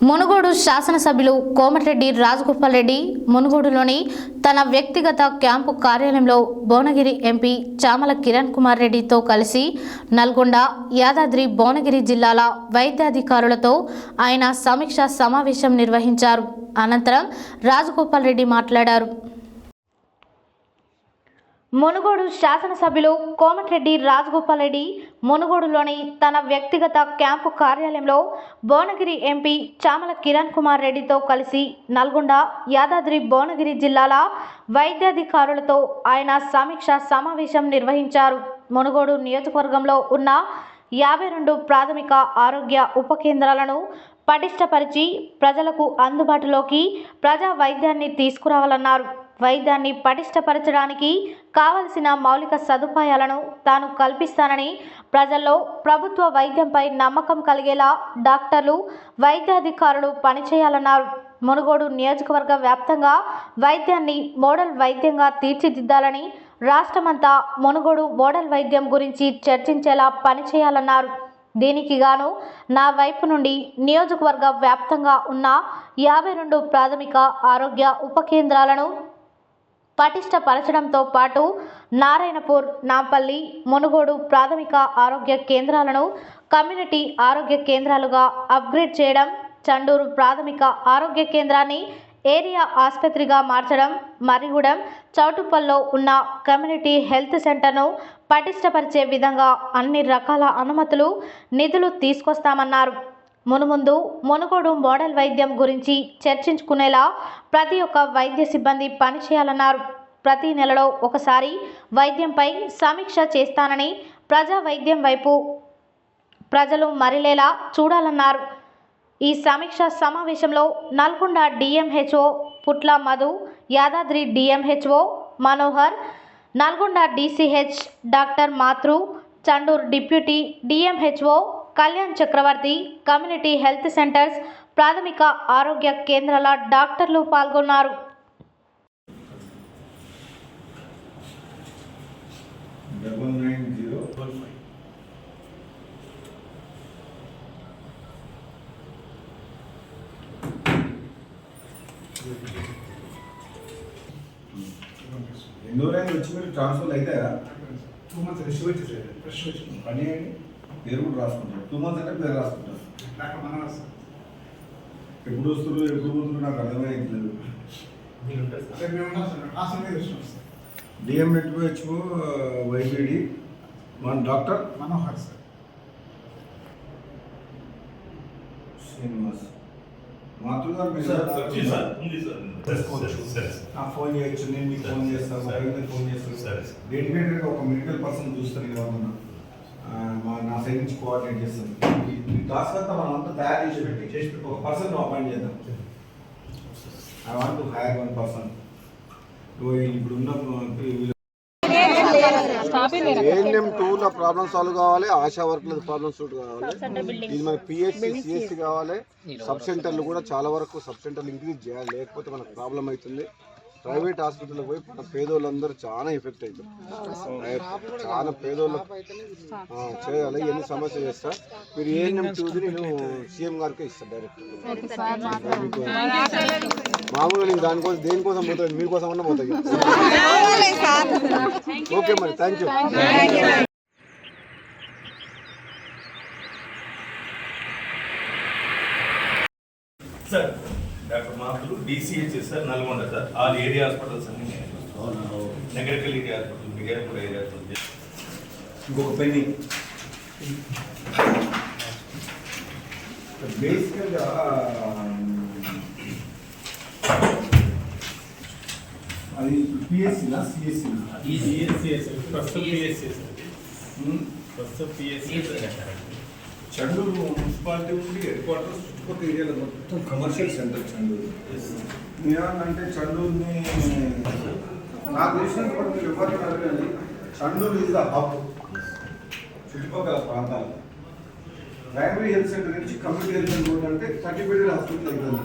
మునుగోడు శాసనసభ్యులు కోమటిరెడ్డి రాజగోపాల్ రెడ్డి మునుగోడులోని తన వ్యక్తిగత క్యాంపు కార్యాలయంలో భువనగిరి ఎంపీ చామల కిరణ్ కుమార్ రెడ్డితో కలిసి నల్గొండ యాదాద్రి భువనగిరి జిల్లాల వైద్యాధికారులతో ఆయన సమీక్ష సమావేశం నిర్వహించారు. అనంతరం రాజగోపాల్ రెడ్డి మాట్లాడారు. మునుగోడు శాసనసభ్యులు కోమటిరెడ్డి రాజగోపాల్ రెడ్డి మునుగోడులోని తన వ్యక్తిగత క్యాంపు కార్యాలయంలో భువనగిరి ఎంపీ చామల కిరణ్ కుమార్ రెడ్డితో కలిసి నల్గొండ యాదాద్రి భువనగిరి జిల్లాల వైద్యాధికారులతో ఆయన సమీక్ష సమావేశం నిర్వహించారు. మునుగోడు నియోజకవర్గంలో ఉన్న యాభై రెండు ప్రాథమిక ఆరోగ్య ఉప కేంద్రాలను పటిష్టపరిచి ప్రజలకు అందుబాటులోకి ప్రజా వైద్యాన్ని తీసుకురావాలన్నారు. వైద్యాన్ని పటిష్టపరచడానికి కావలసిన మౌలిక సదుపాయాలను తాను కల్పిస్తానని ప్రజల్లో ప్రభుత్వ వైద్యంపై నమ్మకం కలిగేలా డాక్టర్లు వైద్యాధికారులు పనిచేయాలన్నారు మునుగోడు నియోజకవర్గ వ్యాప్తంగా వైద్యాన్ని మోడల్ వైద్యంగా తీర్చిదిద్దాలని రాష్ట్రమంతా మునుగోడు మోడల్ వైద్యం గురించి చర్చించేలా పనిచేయాలన్నారు. దీనికి గాను నా వైపు నుండి నియోజకవర్గ వ్యాప్తంగా ఉన్న యాభై రెండు ప్రాథమిక ఆరోగ్య ఉప కేంద్రాలను పటిష్టపరచడంతో పాటు నారాయణపూర్ నాంపల్లి మునుగోడు ప్రాథమిక ఆరోగ్య కేంద్రాలను కమ్యూనిటీ ఆరోగ్య కేంద్రాలుగా అప్గ్రేడ్ చేయడం చండూరు ప్రాథమిక ఆరోగ్య కేంద్రాన్ని ఏరియా ఆసుపత్రిగా మార్చడం మరిగూడెం చౌటుప్పల్లో ఉన్న కమ్యూనిటీ హెల్త్ సెంటర్ను పటిష్టపరిచే విధంగా అన్ని రకాల అనుమతులు నిధులు తీసుకొస్తామన్నారు. మునుముందు మునుగోడు మోడల్ వైద్యం గురించి చర్చించుకునేలా ప్రతి ఒక్క వైద్య సిబ్బంది పనిచేయాలన్నారు ప్రతి నెలలో ఒకసారి వైద్యంపై సమీక్ష చేస్తానని ప్రజా వైద్యం వైపు ప్రజలు మరిలేలా చూడాలన్నారు. ఈ సమీక్ష సమావేశంలో Nalgonda DMHO Putla Madhu Yadadri DMHO Manohar Nalgonda DCH doctor Mathru Chandur deputy DMHO Kalyan Chakravarthi community health centres ప్రాథమిక ఆరోగ్య కేంద్రాల డాక్టర్లు పాల్గొన్నారు. ఎన్ని రోజులైంది వచ్చి మీరు ట్రాన్స్ఫర్ అవుతాయా టూ మంత్స్ రెస్ట్ వచ్చేసారు ఫ్రెష్ వచ్చి. పని చేయండి పేరు కూడా రాసుకుంటారు. టూ మంత్స్ అంటే పేరు రాసుకుంటారు. ఎప్పుడు వస్తున్నారు ఎప్పుడు పోతున్నారు నాకు అర్థమైంది రేపు మేము ఉన్నాం సార్. హాస్టల్ మీద వచ్చినాం సార్. డిఎం హెచ్ఓ వైబిడి మన డాక్టర్? మనోహర్ సార్. శ్రీనివాస్. మాతృగారు మీరు సార్, సార్, ఉంది సార్. చేసుకోవచ్చు. సరే, నా ఫోన్ చేయొచ్చు నేను మీకు ఫోన్ చేస్తాను ఫోన్ చేస్తాను. డెడికేటెడ్గా ఒక మెడికల్ పర్సన్ చూస్తాను ఇవ్వమన్నా మా నా సైడ్ నుంచి కోఆర్డినేట్ చేస్తాను. ఈ- టాస్క్ అంతా మనం అంతా తయారు చేసి పెట్టి చేసి పెట్టి ఒక పర్సన్ అపాయింట్ చేద్దాం. I want to hire one person ఇప్పుడు ఉన్న ఏఎన్ఎం టూ లో ప్రాబ్లమ్ సాల్వ్ కావాలి ఆశా వర్క్ల ప్రాబ్లమ్ సాల్వ్ కావాలి. ఇది మన పిహెచ్సి సిఎస్సి కావాలి. సబ్ సెంటర్లు కూడా చాలా వరకు సబ్ సెంటర్లు ఇంక్రీజ్ చేయాలి లేకపోతే మనకు ప్రాబ్లం అవుతుంది. ప్రైవేట్ హాస్పిటల్కి పోయి మన పేదోళ్ళందరూ చాలా ఎఫెక్ట్ అవుతారు చాలా పేదోళ్ళు చేయాలి ఎన్ని సమస్య చేస్తా మీరు ఏ చూసి నేను సీఎం గారికి ఇస్తాను డైరెక్ట్. మామూలుగా నేను దానికోసం దేనికోసం పోతాను మీకోసం అన్న పోతాయి ఓకే మరి thank you sir doctor మాధులు DCH sir Nalgonda sir. All area hospitals అన్ని. Nagarikal area hospital Miryalapur area hospital. ఇంకొక పెన్ని. బేసికల్గా అది పిఎస్సీనా సిఎస్సీనా? చండూరు మున్సిపాలిటీ ఉంది హెడ్ క్వార్టర్స్ చుట్టుపక్కల ఏరియాలో మొత్తం కమర్షియల్ సెంటర్ చండూరు. నేనంటే చండూరుని నాకు తెలిసినంత వరకు మీరు ఎవరిని అడగండి చండూరు ఇస్ ద హబ్ చుట్టుపక్కల ప్రాంతాలు. ప్రైమరీ హెల్త్ సెంటర్ నుంచి కమ్యూనిటీ హెల్త్ సెంటర్ అంటే థర్టీ బెడెడ్ హాస్పిటల్ అవుతుంది